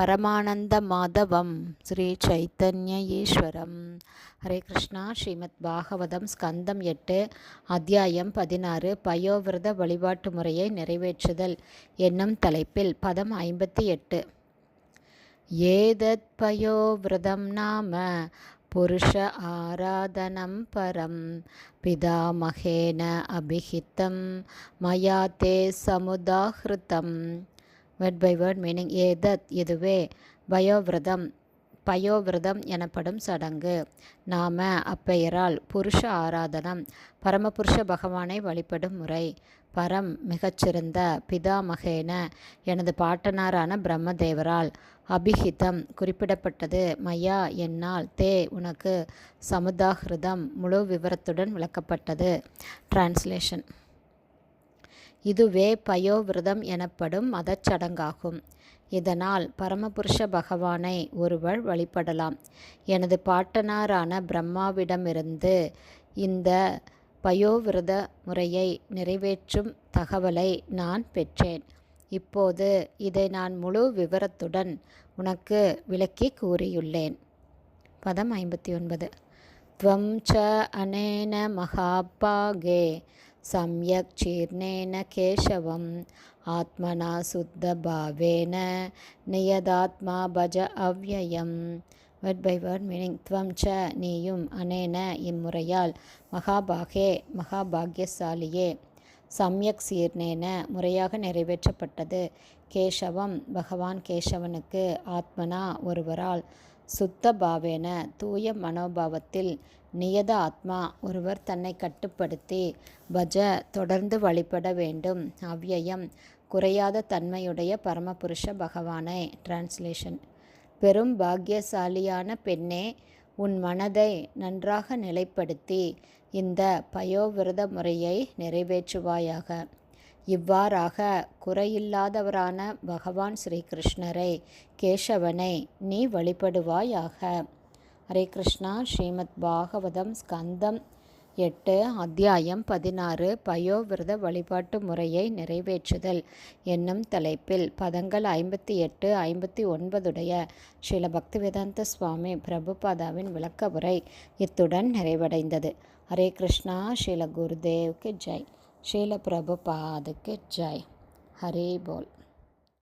பரமானந்த மாதவம் ஸ்ரீ சைத்தன்ய ஈஸ்வரம் ஹரே கிருஷ்ணா. ஸ்ரீமத் பாகவதம் ஸ்கந்தம் எட்டு அத்தியாயம் பதினாறு பயோவிரத வழிபாட்டு முறையை நிறைவேற்றுதல் என்னும் தலைப்பில் பதம் ஐம்பத்தி எட்டு. ஏதத் பயோவிரதம் நாம புருஷ ஆராதனம் பரம். பிதாமகேன அபிஹித்தம். மயா தே சமுதாகிருத்தம் வேர்ட் பை வேர்ட் மீனிங் ஏதத் இதுவே பயோவிரதம். பயோவிரதம் எனப்படும் சடங்கு. நாம அப்பெயரால் புருஷ ஆராதனம். பரமபுருஷ பகவானை வழிபடும் முறை. பரம் மிகச்சிறந்த பிதாமகேன. எனது பாட்டனாரான பிரம்மதேவரால் அபிஹிதம் குறிப்பிடப்பட்டது. மையா என்னால் தே உனக்கு சமுதாகிருதம் முழு விவரத்துடன் விளக்கப்பட்டது. டிரான்ஸ்லேஷன் இதுவே பயோவிரதம் எனப்படும் மதச்சடங்காகும். இதனால் பரமபுருஷ பகவானை ஒருவர் வழிபடலாம். எனது பாட்டனாரான பிரம்மாவிடமிருந்து இந்த பயோவிரத முறையை நிறைவேற்றும் தகவலை நான் பெற்றேன். இப்போது இதை நான் முழு விவரத்துடன் உனக்கு விளக்கி கூறியுள்ளேன். பதம் ஐம்பத்தி ஒன்பது. துவம் ச அனேன மகாபாகே சம்யக் சீர்ணேன கேசவம் ஆத்மனா சுத்தபாவேன நியதாத்மா பஜ அவ்வயம் வேர்ட் பை வேர்ட் மீனிங் துவம் ச நீயும் அனேன இம்முறையால் மகாபாகே மகாபாகியசாலியே சம்யக் சீர்ணேன முறையாக நிறைவேற்றப்பட்டது। கேசவம் பகவான் கேசவனுக்கு ஆத்மனா ஒருவரால்। சுத்த பாவேன தூய மனோபாவத்தில் நியத ஆத்மா ஒருவர் தன்னை கட்டுப்படுத்தி பஜ தொடர்ந்து வழிபட வேண்டும். அவ்யயம் குறையாத தன்மையுடைய பரமபுருஷ பகவானை. டிரான்ஸ்லேஷன் பெரும் பாக்கியசாலியான பெண்ணே உன் மனதை நன்றாக நிலைப்படுத்தி இந்த பயோவிரத முறையை நிறைவேற்றுவாயாக. இவ்வாறாக குறையில்லாதவரான பகவான் ஸ்ரீகிருஷ்ணரை கேசவனை நீ வழிபடுவாயாக. ஹரே கிருஷ்ணா. ஸ்ரீமத் பாகவதம் ஸ்கந்தம் எட்டு அத்தியாயம் பதினாறு பயோவிரத வழிபாட்டு முறையை நிறைவேற்றுதல் என்னும் தலைப்பில் பதங்கள் ஐம்பத்தி எட்டு ஐம்பத்தி ஒன்பதுடைய ஸ்ரீல பக்திவேதாந்த சுவாமி பிரபுபாதாவின் விளக்க உரை இத்துடன் நிறைவடைந்தது. ஹரே கிருஷ்ணா. ஸ்ரீல குருதேவ்க்கு ஜெய். ஸ்ரீல பிரபுபாதுக்கு ஜெய். ஹரே போல்.